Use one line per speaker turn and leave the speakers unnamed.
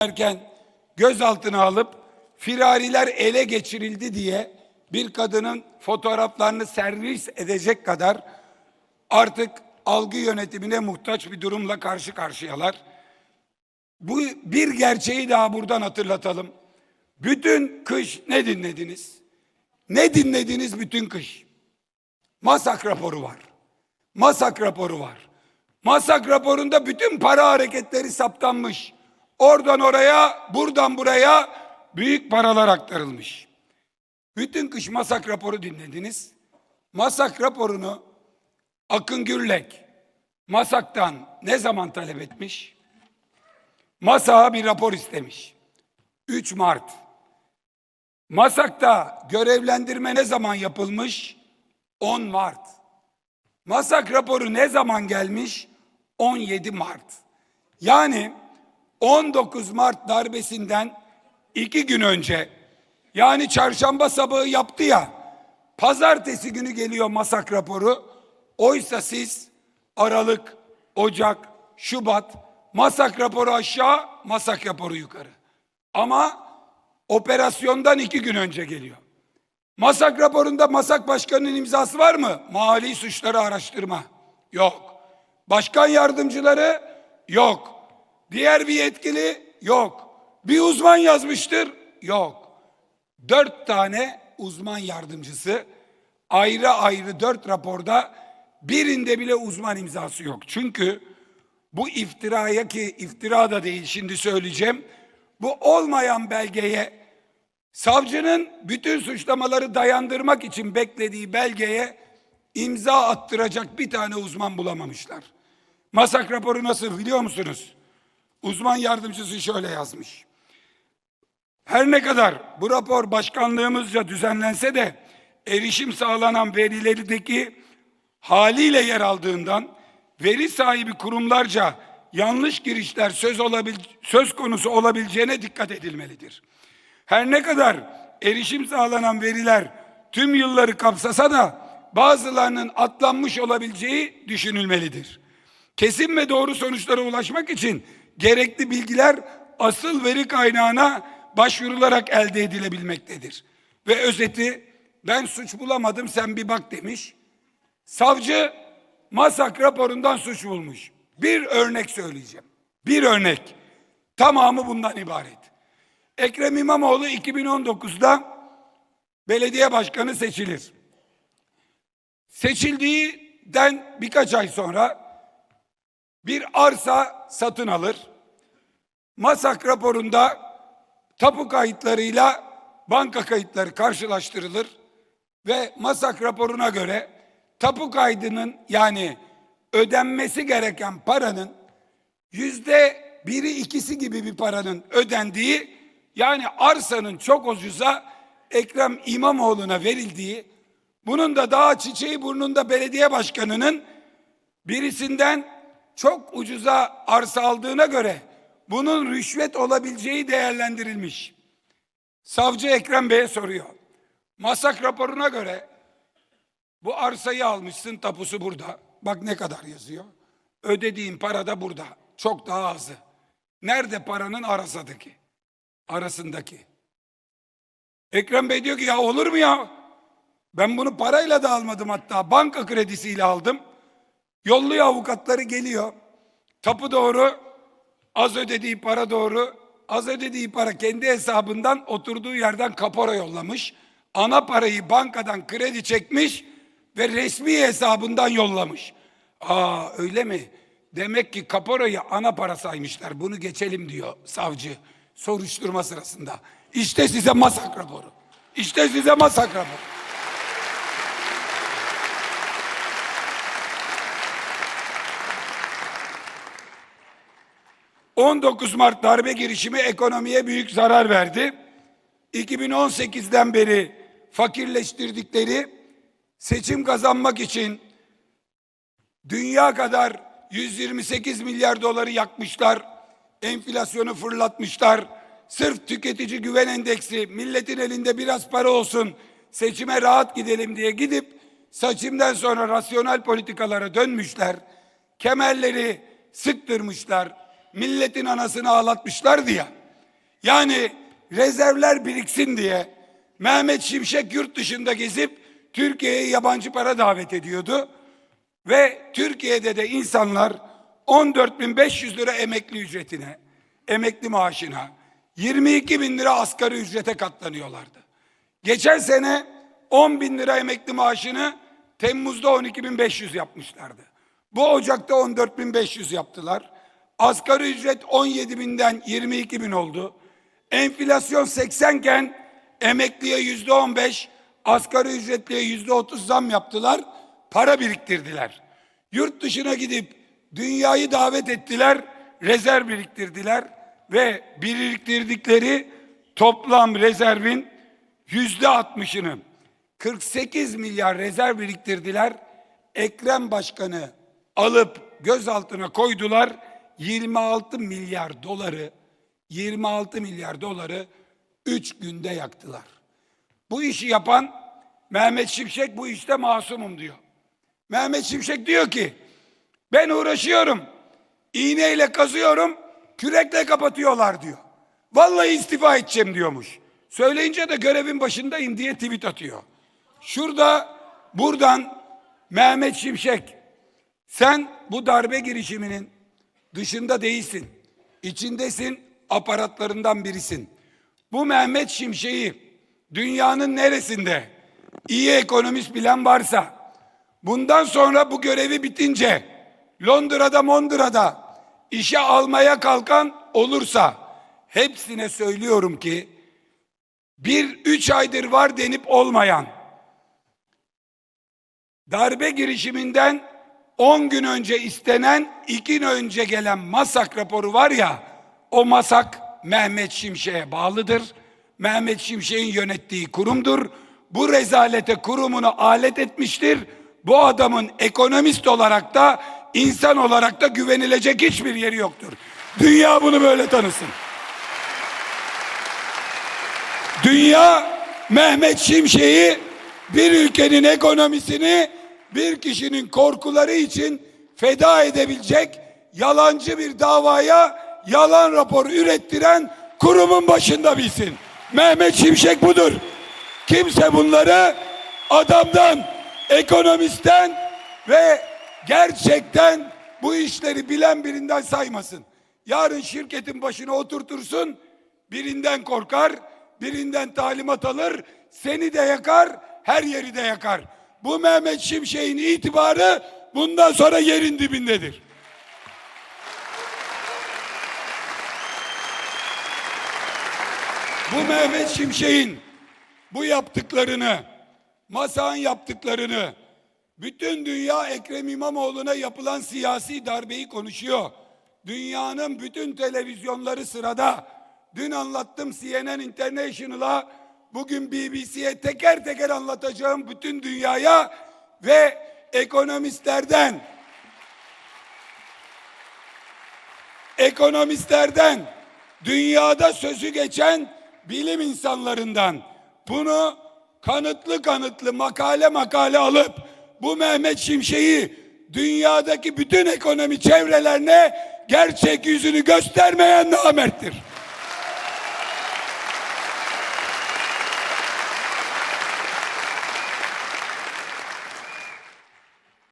erken gözaltına alıp firariler ele geçirildi diye bir kadının fotoğraflarını servis edecek kadar artık algı yönetimine muhtaç bir durumla karşı karşıyalar. Bu bir gerçeği daha buradan hatırlatalım. Bütün kış ne dinlediniz? Ne dinlediniz bütün kış? Masak raporu var. Masak raporu var. Masak raporunda bütün para hareketleri saptanmış. Oradan oraya, buradan buraya büyük paralar aktarılmış. Bütün kış Masak raporu dinlediniz. Masak raporunu Akın Gürlek Masak'tan ne zaman talep etmiş? Masak'a bir rapor istemiş. 3 Mart. Masak'ta görevlendirme ne zaman yapılmış? 10 Mart. Masak raporu ne zaman gelmiş? 17 Mart. Yani 19 Mart darbesinden iki gün önce yani çarşamba sabahı yaptı ya pazartesi günü geliyor masak raporu. Oysa siz Aralık, Ocak, Şubat masak raporu aşağı masak raporu yukarı. Ama operasyondan iki gün önce geliyor. Masak raporunda Masak Başkanı'nın imzası var mı? Mali suçları araştırma. Yok. Başkan yardımcıları yok. Diğer bir yetkili yok. Bir uzman yazmıştır? Yok. Dört tane uzman yardımcısı ayrı ayrı dört raporda birinde bile uzman imzası yok. Çünkü bu iftiraya ki iftira da değil şimdi söyleyeceğim. Bu olmayan belgeye Savcının bütün suçlamaları dayandırmak için beklediği belgeye imza attıracak bir tane uzman bulamamışlar. Masak raporu nasıl biliyor musunuz? Uzman yardımcısı şöyle yazmış. Her ne kadar bu rapor başkanlığımızca düzenlense de erişim sağlanan verilerdeki haliyle yer aldığından veri sahibi kurumlarca yanlış girişler söz olabil söz konusu olabileceğine dikkat edilmelidir. Her ne kadar erişim sağlanan veriler tüm yılları kapsasa da bazılarının atlanmış olabileceği düşünülmelidir. Kesin ve doğru sonuçlara ulaşmak için gerekli bilgiler asıl veri kaynağına başvurularak elde edilebilmektedir. Ve özeti ben suç bulamadım sen bir bak demiş. Savcı masak raporundan suç bulmuş. Bir örnek söyleyeceğim. Bir örnek. Tamamı bundan ibaret. Ekrem İmamoğlu 2019'da belediye başkanı seçilir. Seçildiğinden birkaç ay sonra bir arsa satın alır. Masak raporunda tapu kayıtlarıyla banka kayıtları karşılaştırılır ve Masak raporuna göre tapu kaydının yani ödenmesi gereken paranın yüzde biri ikisi gibi bir paranın ödendiği yani arsanın çok ucuza Ekrem İmamoğlu'na verildiği bunun da daha çiçeği burnunda belediye başkanının birisinden çok ucuza arsa aldığına göre bunun rüşvet olabileceği değerlendirilmiş. Savcı Ekrem Bey'e soruyor. Masak raporuna göre bu arsayı almışsın tapusu burada. Bak ne kadar yazıyor. Ödediğin para da burada. Çok daha azı. Nerede paranın arasındaki? Arasındaki. Ekrem Bey diyor ki ya olur mu ya? Ben bunu parayla da almadım hatta. Banka kredisiyle aldım. Yolluyor avukatları geliyor. Tapu doğru. Az ödediği para doğru. Az ödediği para kendi hesabından oturduğu yerden kapora yollamış. Ana parayı bankadan kredi çekmiş ve resmi hesabından yollamış. Aa öyle mi? Demek ki kaporayı ana para saymışlar. Bunu geçelim diyor savcı soruşturma sırasında. İşte size masak raporu. İşte size masak raporu. ...19 Mart darbe girişimi ekonomiye büyük zarar verdi. 2018'den beri fakirleştirdikleri seçim kazanmak için dünya kadar 128 milyar doları yakmışlar. Enflasyonu fırlatmışlar. Sırf tüketici güven endeksi milletin elinde biraz para olsun seçime rahat gidelim diye gidip seçimden sonra rasyonel politikalara dönmüşler. Kemerleri sıktırmışlar. Milletin anasını ağlatmışlardı ya. Yani rezervler biriksin diye Mehmet Şimşek yurt dışında gezip Türkiye'ye yabancı para davet ediyordu. Ve Türkiye'de de insanlar 14.500 lira emekli ücretine, emekli maaşına, 22 bin lira asgari ücrete katlanıyorlardı. Geçen sene 10 bin lira emekli maaşını Temmuz'da 12.500 yapmışlardı. Bu Ocak'ta 14.500 yaptılar. Asgari ücret 17 binden 22 bin oldu. Enflasyon 80 iken emekliye yüzde 15, asgari ücretliye yüzde 30 zam yaptılar. Para biriktirdiler. Yurt dışına gidip dünyayı davet ettiler, rezerv biriktirdiler ve biriktirdikleri toplam rezervin yüzde 60'ını 48 milyar rezerv biriktirdiler. Ekrem Başkanı alıp gözaltına koydular. 26 milyar doları 26 milyar doları 3 günde yaktılar. Bu işi yapan Mehmet Şimşek bu işte masumum diyor. Mehmet Şimşek diyor ki ben uğraşıyorum. iğneyle kazıyorum, kürekle kapatıyorlar diyor. Vallahi istifa edeceğim diyormuş. Söyleyince de görevin başındayım diye tweet atıyor. Şurada buradan Mehmet Şimşek sen bu darbe girişiminin dışında değilsin. İçindesin, aparatlarından birisin. Bu Mehmet Şimşek'i dünyanın neresinde iyi ekonomist bilen varsa bundan sonra bu görevi bitince Londra'da Mondra'da işe almaya kalkan olursa hepsine söylüyorum ki bir üç aydır var denip olmayan darbe girişiminden 10 gün önce istenen 2 gün önce gelen MASAK raporu var ya o MASAK Mehmet Şimşek'e bağlıdır. Mehmet Şimşek'in yönettiği kurumdur. Bu rezalete kurumunu alet etmiştir. Bu adamın ekonomist olarak da insan olarak da güvenilecek hiçbir yeri yoktur. Dünya bunu böyle tanısın. Dünya Mehmet Şimşek'i bir ülkenin ekonomisini bir kişinin korkuları için feda edebilecek yalancı bir davaya yalan rapor ürettiren kurumun başında bilsin. Mehmet Şimşek budur. Kimse bunları adamdan, ekonomistten ve gerçekten bu işleri bilen birinden saymasın. Yarın şirketin başına oturtursun, birinden korkar, birinden talimat alır, seni de yakar, her yeri de yakar. Bu Mehmet Şimşek'in itibarı bundan sonra yerin dibindedir. Bu Mehmet Şimşek'in bu yaptıklarını, Masa'nın yaptıklarını, bütün dünya Ekrem İmamoğlu'na yapılan siyasi darbeyi konuşuyor. Dünyanın bütün televizyonları sırada. Dün anlattım CNN International'a, bugün BBC'ye teker teker anlatacağım bütün dünyaya ve ekonomistlerden ekonomistlerden dünyada sözü geçen bilim insanlarından bunu kanıtlı kanıtlı makale makale alıp bu Mehmet Şimşek'i dünyadaki bütün ekonomi çevrelerine gerçek yüzünü göstermeyen namerttir.